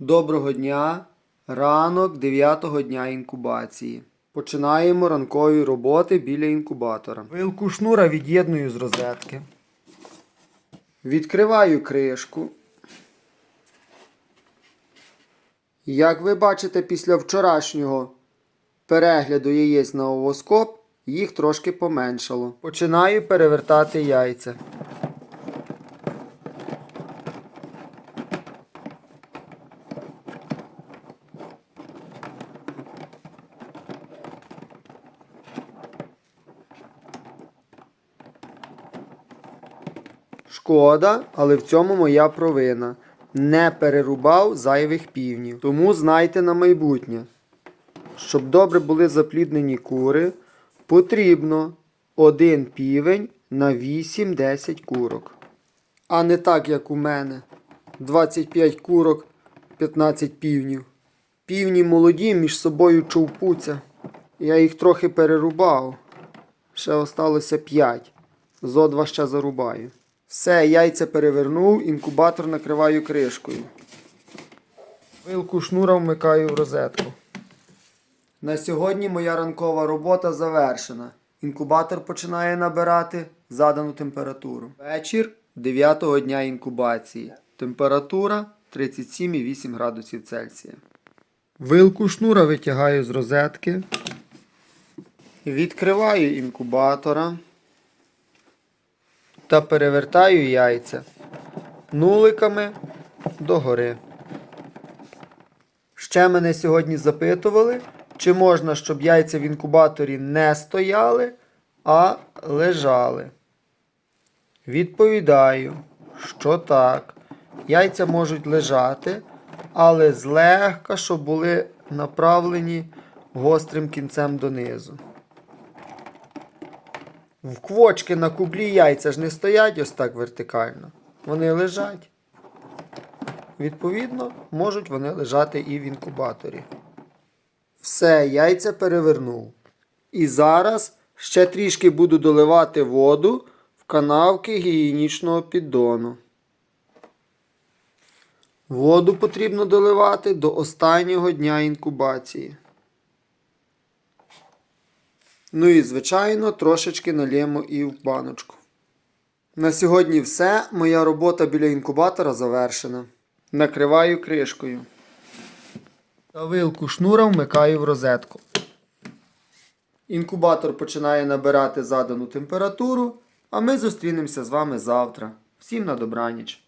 Доброго дня. Ранок 9-го дня інкубації. Починаємо ранкові роботи біля інкубатора. Вилку шнура від'єдную з розетки. Відкриваю кришку. Як ви бачите, після вчорашнього перегляду яєць на овоскоп, їх трошки поменшало. Починаю перевертати яйця. Шкода, але в цьому моя провина. Не перерубав зайвих півнів. Тому знайте на майбутнє. Щоб добре були запліднені кури, потрібно один півень на 8-10 курок. А не так, як у мене. 25 курок, 15 півнів. Півні молоді між собою човпуться. Я їх трохи перерубав. Ще осталося 5. Зо два ще зарубаю. Все, яйця перевернув, інкубатор накриваю кришкою. Вилку шнура вмикаю в розетку. На сьогодні моя ранкова робота завершена. Інкубатор починає набирати задану температуру. Вечір 9-го дня інкубації. Температура 37,8 градусів Цельсія. Вилку шнура витягаю з розетки. Відкриваю інкубатора та перевертаю яйця нуликами догори. Ще мене сьогодні запитували, чи можна, щоб яйця в інкубаторі не стояли, а лежали. Відповідаю, що так. Яйця можуть лежати, але злегка, щоб були направлені гострим кінцем донизу. В квочки на кублі яйця ж не стоять ось так вертикально. Вони лежать. Відповідно, можуть вони лежати і в інкубаторі. Все, яйця перевернув. І зараз ще трішки буду доливати воду в канавки гігієнічного піддону. Воду потрібно доливати до останнього дня інкубації. Ну і, звичайно, трошечки налємо і в баночку. На сьогодні все. Моя робота біля інкубатора завершена. Накриваю кришкою. Та вилку шнура вмикаю в розетку. Інкубатор починає набирати задану температуру, а ми зустрінемося з вами завтра. Всім на добраніч.